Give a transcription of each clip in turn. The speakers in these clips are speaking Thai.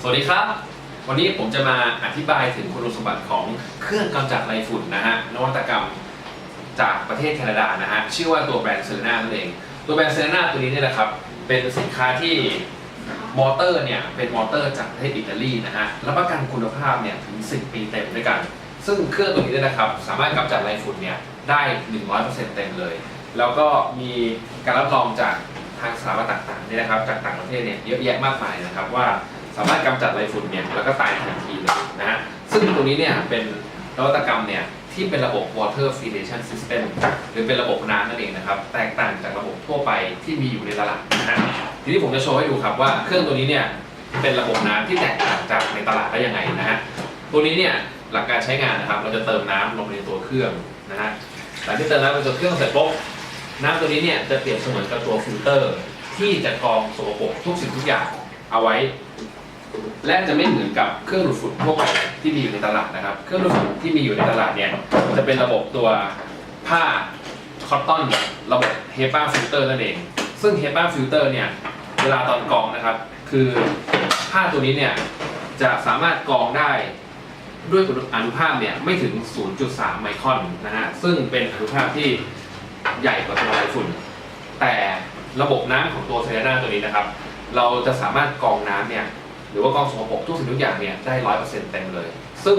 สวัสดีครับ วันนี้ผมจะมาอธิบายถึงคุณสมบัติของเครื่องกำจัดไรฝุ่นนะฮะนวัตกรรมจากประเทศแคนาดานะฮะชื่อว่าตัวแบรนด์เซเลนานั่นเอง ตัวแบรนด์เซเลนาตัวนี้เนี่ยนะครับเป็นสินค้าที่มอเตอร์เนี่ยเป็นมอเตอร์จากประเทศอิตาลีนะฮะรับประกันคุณภาพเนี่ยถึง 10 ปีเต็มด้วยกัน ซึ่งเครื่องตัวนี้เนี่ยนะครับสามารถกำจัดไรฝุ่นเนี่ยได้ 100%เต็มเลย แล้วก็มีการรับรองจากทางสถาบันต่างๆเนี่ยนะครับจากต่างประเทศเนี่ยเยอะแยะมากมายนะครับว่า สามารถกำจัดไรฝุ่นเนี่ยแล้วก็ตายทันทีเลยนะฮะซึ่งตัวนี้เนี่ยเป็นนวัตกรรมเนี่ยที่เป็นระบบ water filtration system หรือเป็นระบบน้ำนั่นเองนะครับแตกต่างจากระบบทั่วไปที่มีอยู่ในตลาดนะฮะทีนี้ผมจะโชว์ให้ดูครับว่าเครื่องตัวนี้เนี่ยเป็นระบบน้ำที่แตกต่างจากในตลาดได้ยังไงนะฮะตัวนี้เนี่ยหลักการใช้งานนะครับ เราจะเติมน้ำลงในตัวเครื่องนะฮะหลังที่เติมน้ำในตัวเครื่องเสร็จปุ๊บน้ำตัวนี้เนี่ยจะเปรียบเสมือนกับตัวฟิลเตอร์ ที่จะกรองสกปรกทุกสิ่งทุกอย่างเอาไว้ และจะไม่เหมือนกับเครื่องดูดฝุ่นทั่วไปที่มีอยู่ในตลาดนะครับ เครื่องดูดฝุ่นที่มีอยู่ในตลาดเนี่ยจะเป็นระบบตัวผ้าคอตตอนระบบเฮปาฟิลเตอร์นั่นเอง ซึ่งเฮปาฟิลเตอร์เนี่ยเวลาตอนกรองนะครับ คือผ้าตัวนี้เนี่ยจะสามารถกรองได้ด้วยอนุภาคเนี่ยไม่ถึง 0.3 ไมครอนนะฮะ ซึ่งเป็นอนุภาคที่ใหญ่กว่าตัวไรฝุ่น แต่ระบบน้ำของตัวไซยาน่าตัวนี้นะครับ เราจะสามารถกรองน้ำเนี่ย หรือว่ากองสกปรกทุกสิ่งทุกอย่างเนี่ยได้ร้อยเปอร์เซ็นต์เต็มเลย ซึ่ง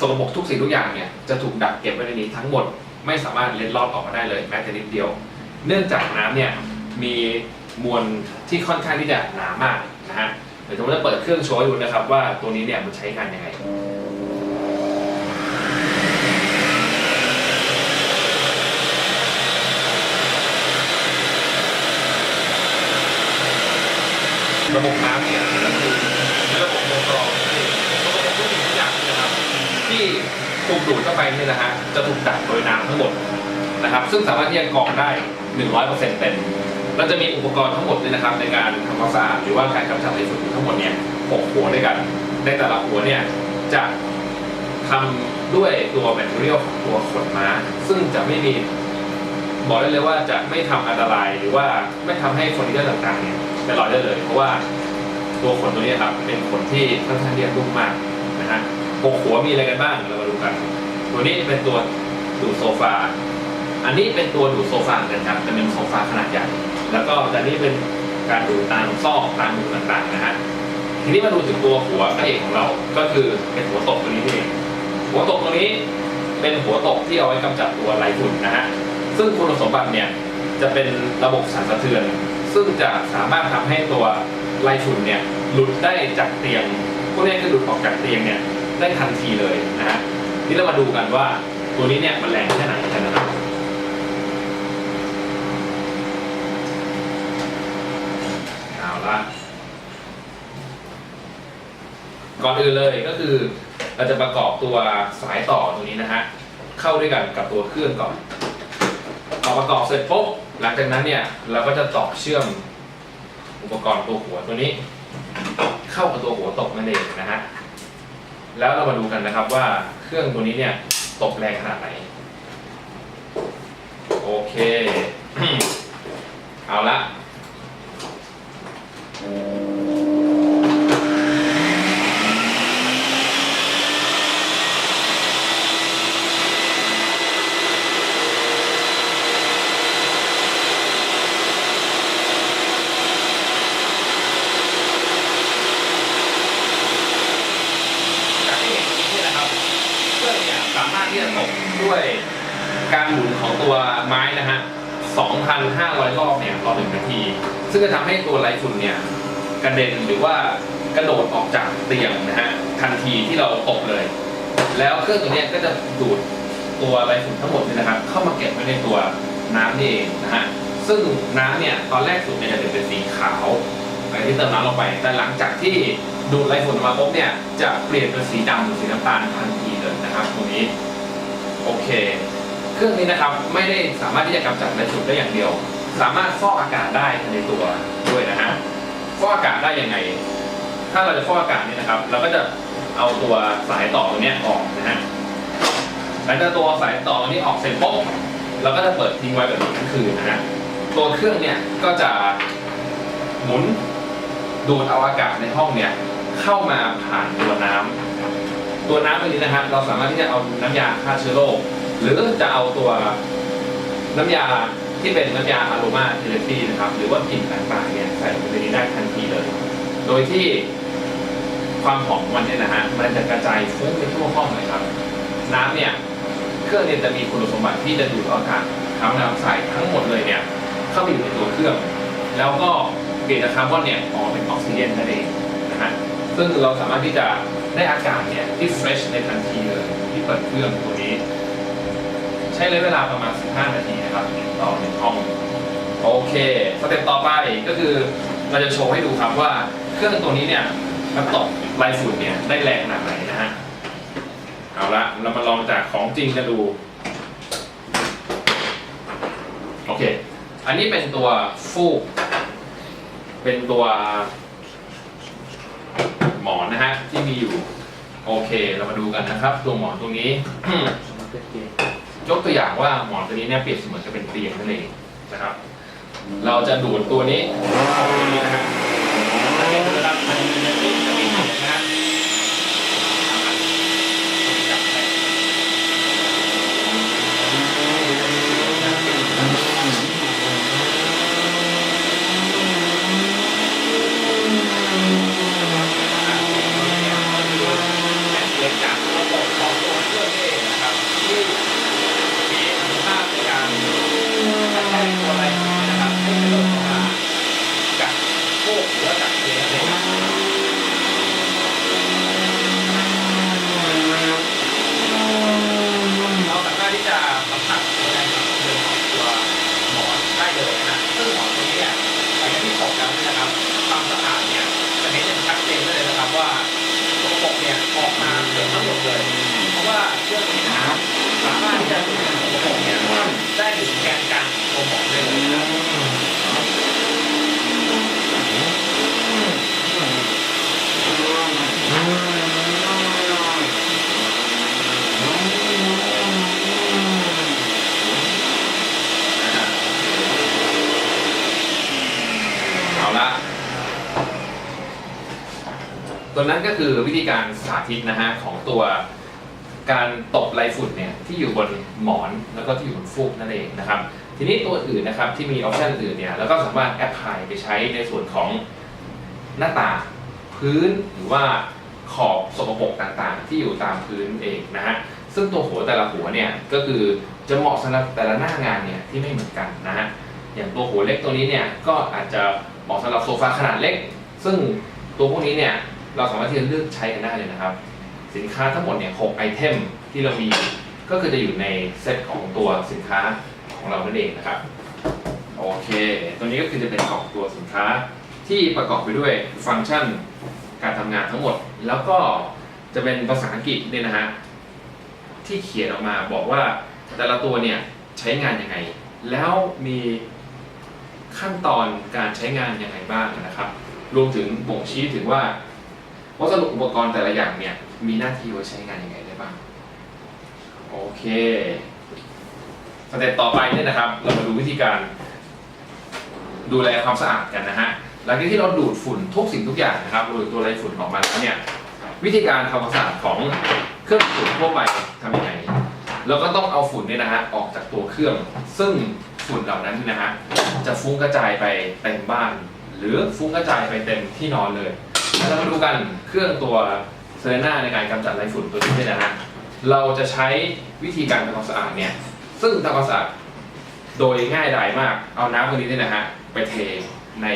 สกปรกทุกสิ่งทุกอย่างเนี่ยจะถูกดักเก็บไว้ในนี้ทั้งหมดไม่สามารถเล็ดลอดออกมาได้เลยแม้แต่นิดเดียว เนื่องจากน้ำเนี่ยมีมวลที่ค่อนข้างที่จะหนามากนะฮะเดี๋ยวผมจะเปิดเครื่องโชว์ให้ดูนะครับว่าตัวนี้เนี่ยมันใช้งานยังไง ระบบน้ำเนี่ยก็คือเป็นระบบโมกรองที่ระบบทุกสิ่งทุกอย่างนะครับ ที่ถูกดูดเข้าไปเนี่ยนะฮะจะถูกดักโดยน้ำทั้งหมดนะครับ ซึ่งสามารถที่จะกรองได้ 100%เต็มเราจะมีอุปกรณ์ทั้งหมดเนี่ยนะครับในการทำความสะอาดหรือว่าการกำจัดไรฝุ่นทั้งหมดเนี่ย6หัวด้วยกันในแต่ละหัวเนี่ยจะทำด้วยตัวแบตเตอรี่ของตัวขนม้า ซึ่งจะไม่มีบอกได้เลยว่าจะไม่ทำอันตรายหรือว่าไม่ทำให้เฟอร์นิเจอร์ต่างๆเนี่ย เป็นรอยได้เลย เพราะว่าตัวขนตัวนี้ครับเป็นขนที่ค่อนข้างเรียบรุ่มมากนะฮะหกหัวมีอะไรกันบ้างเรามาดูกัน ตัวนี้เป็นตัวดูดโซฟา อันนี้เป็นตัวดูดโซฟาเหมือนกันครับแต่เป็นโซฟาขนาดใหญ่ แล้วก็แต่นี้เป็นการดูดตามซอกตามมุมต่างๆนะฮะทีนี้มาดูถึงตัวหัวพระเอกของเรา ก็คือเป็นหัวตกตัวนี้เอง หัวตกตัวนี้เป็นหัวตกที่เอาไว้กำจัดตัวไรฝุ่นนะฮะ ซึ่งคุณสมบัติเนี่ยจะเป็นระบบสั่นสะเทือน ซึ่งจะสามารถทำให้ตัวไรฝุ่นเนี่ยหลุดได้จากเตียงพวกนี้ก็หลุดออกจากเตียงเนี่ยได้ทันทีเลยนะฮะนี่เรามาดูกันว่าตัวนี้เนี่ยมันแรงแค่ไหนกันนะครับเอาละก่อนอื่นเลยก็คือเราจะประกอบตัวสายต่อตัวนี้นะฮะเข้าด้วยกันกับตัวเครื่องก่อน พอประกอบเสร็จปุ๊บหลังจากนั้นเนี่ยเราก็จะต่อเชื่อมอุปกรณ์ตัวหัวตัวนี้ เข้ากับตัวหัวตกนั่นเองนะฮะแล้วเรามาดูกันนะครับว่าเครื่องตัวนี้เนี่ยตกแรงขนาดไหน โอเค เอาละจากที่เห็นนี่นะครับเครื่องเนี่ยสามารถที่จะตกด้วย การหมุนของตัวไม้นะฮะ 2,500 รอบเนี่ยต่อหนึ่งนาที ซึ่งจะทำให้ตัวไรฝุ่นเนี่ยกระเด็นหรือว่ากระโดดออกจากเตียงนะฮะทันทีที่เราตกเลย แล้วเครื่องตัวนี้ก็จะดูดตัวไรฝุ่นทั้งหมดเนี่ยนะครับ เข้ามาเก็บไว้ในตัวน้ำนี่เองนะฮะซึ่งน้ำเนี่ยตอนแรกสุดเนี่ยจะเป็นสีขาวอะไรที่เติมน้ำลงไป แต่หลังจากที่ดูดไรฝุ่นออกมาปุ๊บเนี่ยจะเปลี่ยนเป็นสีดำหรือสีน้ำตาลทันทีเลยนะครับตรงนี้โอเค เครื่องนี้นะครับไม่ได้สามารถที่จะกำจัดไรฝุ่นได้อย่างเดียว สามารถฟอกอากาศได้ในตัวด้วยนะฮะฟอกอากาศได้ยังไง ถ้าเราจะฟอกอากาศเนี่ยนะครับ เราก็จะเอาตัวสายต่อตัวเนี้ยออกนะฮะหลังจากตัวสายต่อตัวนี้ออกเสร็จปุ๊บเราก็จะเปิดทิ้งไว้แบบนี้ทั้งคืนนะฮะตัวเครื่องเนี่ยก็จะหมุนดูดเอาอากาศในห้องเนี่ยเข้ามาผ่านตัวน้ำตัวน้ำตัวนี้นะฮะเราสามารถที่จะเอาน้ำยาฆ่าเชื้อโรค หรือจะเอาตัวน้ำยาที่เป็นน้ำยาอะโรมาเทเลปีนะครับ หรือว่ากลิ่นต่างๆเนี่ยใส่ลงไปในนี้ได้ทันทีเลย โดยที่ความหอมมันเนี่ยนะฮะมันจะกระจายฟุ้งไปทั่วห้องเลยครับ น้ำเนี่ยเครื่องเนี่ยจะมีคุณสมบัติที่จะดูดอากาศคาร์บอนไดออกไซด์ทั้งหมดเลยเนี่ยเข้าไปอยู่ในตัวเครื่อง แล้วก็เปลี่ยนจากคาร์บอนเนี่ยออกเป็นออกซิเจนนั่นเองนะฮะซึ่งเราสามารถที่จะได้อากาศเนี่ยที่เฟรชในทันทีเลยที่เปิดเครื่องตัวนี้ ใช้ระยะเวลาประมาณ 15 นาทีนะครับต่อหนึ่งห้องโอเคสเต็ปต่อไปก็คือเราจะโชว์ให้ดูครับว่าเครื่องตัวนี้เนี่ยมันตกลายฝุ่นเนี่ยได้แรงขนาดไหนนะฮะเอาละเรามาลองจากของจริงกันดูโอเค อันนี้เป็นตัวฟูก เป็นตัวหมอนนะฮะที่มีอยู่ โอเค เรามาดูกันนะครับ ตัวหมอนตรงนี้ ยกตัวอย่างว่าหมอนตัวนี้เนี่ยเปรียบเสมือนจะเป็นเตียงนั่นเองนะครับ เราจะดูดตัวนี้ออกตัวนี้นะฮะสังเกตดูนะครับมันจะมีจะมีเสียงนะฮะจับให้เสียงจากระบบของตัวเครื่องนี่เองนะครับที่มีอนุภาพในการ ถ้าใช้ตัวอะไรนะครับให้เริ่มออกมาจากพวกหรือว่าจากเทอะไรครับเราสามารถที่จะสัมผัสตัวแรงของเดินของตัวหมอนได้เลยนะฮะซึ่งหมอนตัวนี้เนี่ยหลังจากที่ตกแล้วเนี่ยนะครับความสะอาดเนี่ยจะเห็นอย่างชัดเจนได้เลยนะครับว่าตัวปกเนี่ยออกมาเกือบทั้งหมดเลย เพราะว่าเครื่อง นี้นะครับสามารถจะดูดตัวปกเนี่ยได้ถึงแกนกลางของตัวหมอนได้เลยนะครับเอาละตัวนั้นก็คือวิธีการสาธิตนะฮะของตัว การตบลายฝุ่นเนี่ยที่อยู่บนหมอนแล้วก็ที่อยู่บนฟูกนั่นเองนะครับ ทีนี้ตัวอื่นนะครับที่มีออปชันอื่นเนี่ยแล้วก็สามารถแอพพลายไปใช้ในส่วนของหน้าต่างพื้นหรือว่าขอบสกปรกต่างๆ ที่อยู่ตามพื้นเองนะฮะซึ่งตัวหัวแต่ละหัวเนี่ยก็คือจะเหมาะสำหรับแต่ละหน้างานเนี่ยที่ไม่เหมือนกันนะฮะอย่างตัวหัวเล็กตัวนี้เนี่ยก็อาจจะเหมาะสำหรับโซฟาขนาดเล็ก ซึ่งตัวพวกนี้เนี่ยเราสามารถที่จะเลือกใช้กันได้เลยนะครับ สินค้าทั้งหมดเนี่ย6ไอเทมที่เรามีก็คือจะอยู่ในเซตของตัวสินค้าของเรานั่นเองนะครับโอเค ตัวนี้ก็คือจะเป็นของตัวสินค้าที่ประกอบไปด้วยฟังก์ชันการทำงานทั้งหมด แล้วก็จะเป็นภาษาอังกฤษเนี่ยนะฮะที่เขียนออกมาบอกว่าแต่ละตัวเนี่ยใช้งานยังไง แล้วมีขั้นตอนการใช้งานยังไงบ้างนะครับ รวมถึงบ่งชี้ถึงว่าวัสดุอุปกรณ์แต่ละอย่างเนี่ย มีหน้าที่ไว้ใช้งานยังไงได้บ้าง โอเคสเต็ปต่อไปเนี่ยนะครับ เรามาดูวิธีการดูแลความสะอาดกันนะฮะหลังจากที่เราดูดฝุ่นทุกสิ่งทุกอย่างนะครับดูดตัวไรฝุ่นออกมาแล้วเนี่ยวิธีการทำความสะอาดของเครื่องฝุ่นทั่วไปทำยังไงเราก็ต้องเอาฝุ่นเนี่ยนะฮะออกจากตัวเครื่อง ซึ่งฝุ่นเหล่านั้นนะฮะจะฟุ้งกระจายไปเต็มบ้าน หรือฟุ้งกระจายไปเต็มที่นอนเลยเรามาดูกันเครื่องตัว เซเลน่าในการกำจัดไรฝุ่นตัวนี้เนี่ยนะฮะเราจะใช้วิธีการทำความสะอาดเนี่ยซึ่งทำความสะอาดโดยง่ายดายมากเอาน้ำตัวนี้เนี่ยนะฮะไปเทใน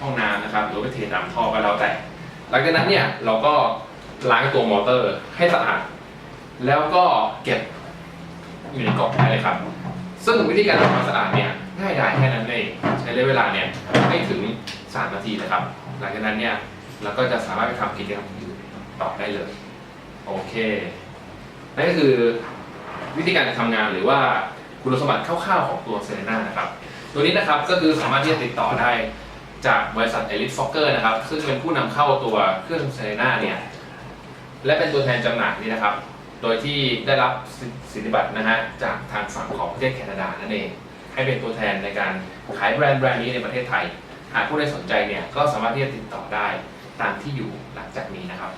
ห้องน้ำนะครับหรือไปเทตามท่อก็แล้วแต่ หลังจากนั้นเนี่ยเราก็ล้างตัวมอเตอร์ให้สะอาด แล้วก็เก็บอยู่ในกล่องได้เลยครับ ซึ่งวิธีการทำความสะอาดเนี่ยง่ายดายแค่นั้นเองใช้เวลาเนี่ยไม่ถึง 3 นาทีนะครับ หลังจากนั้นเนี่ยเราก็จะสามารถไปทำกิจกรรม ต่อได้เลย โอเค นั่นก็คือวิธีการทำงานหรือว่าคุณสมบัติคร่าวๆของตัวเซเลน่านะครับ ตัวนี้นะครับก็คือสามารถที่จะติดต่อได้จากบริษัท Elite Fokker นะครับ ซึ่งเป็นผู้นำเข้าตัวเครื่องเซเลน่าเนี่ยและเป็นตัวแทนจำหน่ายนี่นะครับ โดยที่ได้รับสิทธิบัตรนะฮะจากทางฝั่งของประเทศแคนาดานั่นเอง ให้เป็นตัวแทนในการขายแบรนด์แบรนด์นี้ในประเทศไทย หากผู้ใดสนใจเนี่ยก็สามารถที่จะติดต่อได้ตามที่อยู่หลังจากนี้นะครับ